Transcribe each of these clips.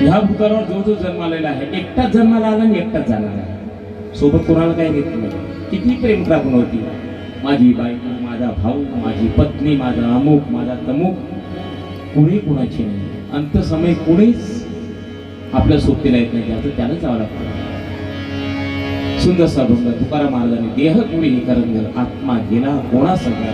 ह्या भूतावर जो जो जन्मालेला आहे एकटाच जन्माला आला आणि एकटाच जाणार आहे. सोबत कोणाला काही घेत नाही. किती प्रेम टाकून होती. माझी बायको माझा भाऊ माझी पत्नी माझा अमुक माझा तमुक कोणी कोणाची नाही. अंत समय कोणीच आपल्या सोबतीला येत नाही. त्याचं त्याला जावं लागतं. सुंदर अभंग तुकाराम महाराजांनी देह कोणी हे करंग आत्मा गेला कोणा सगळा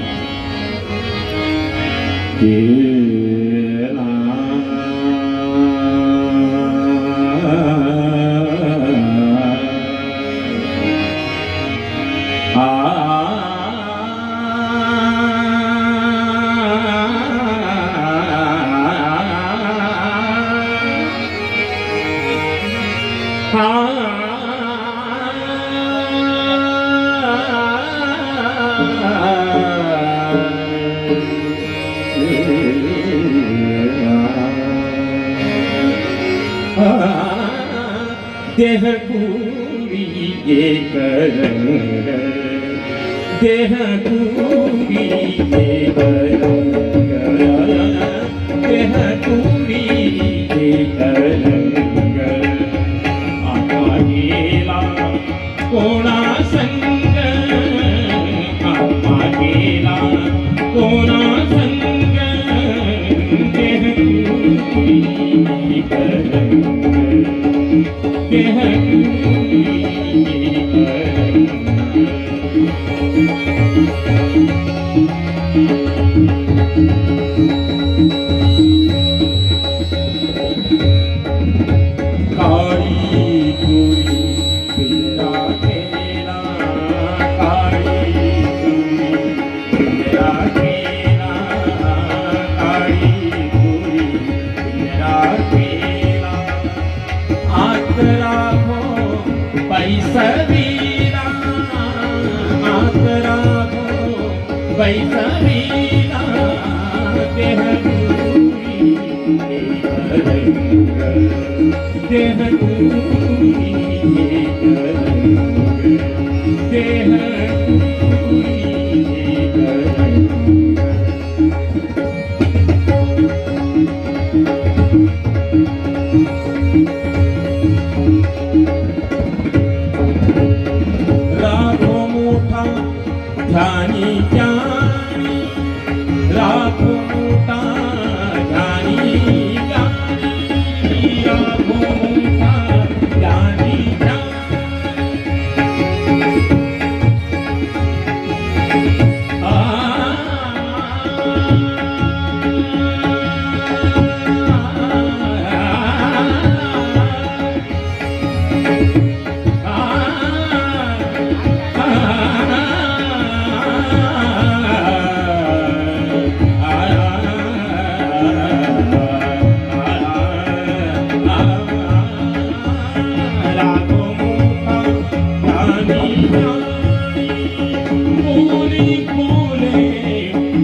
ڪرڻ ديڪ پيءُ ڪر कोणा संग आत्मा गेला कोणा संग देह देह దేహ దేహ grato.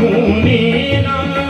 Kunina.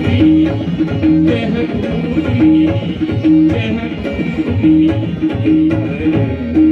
Yeah. Thank you.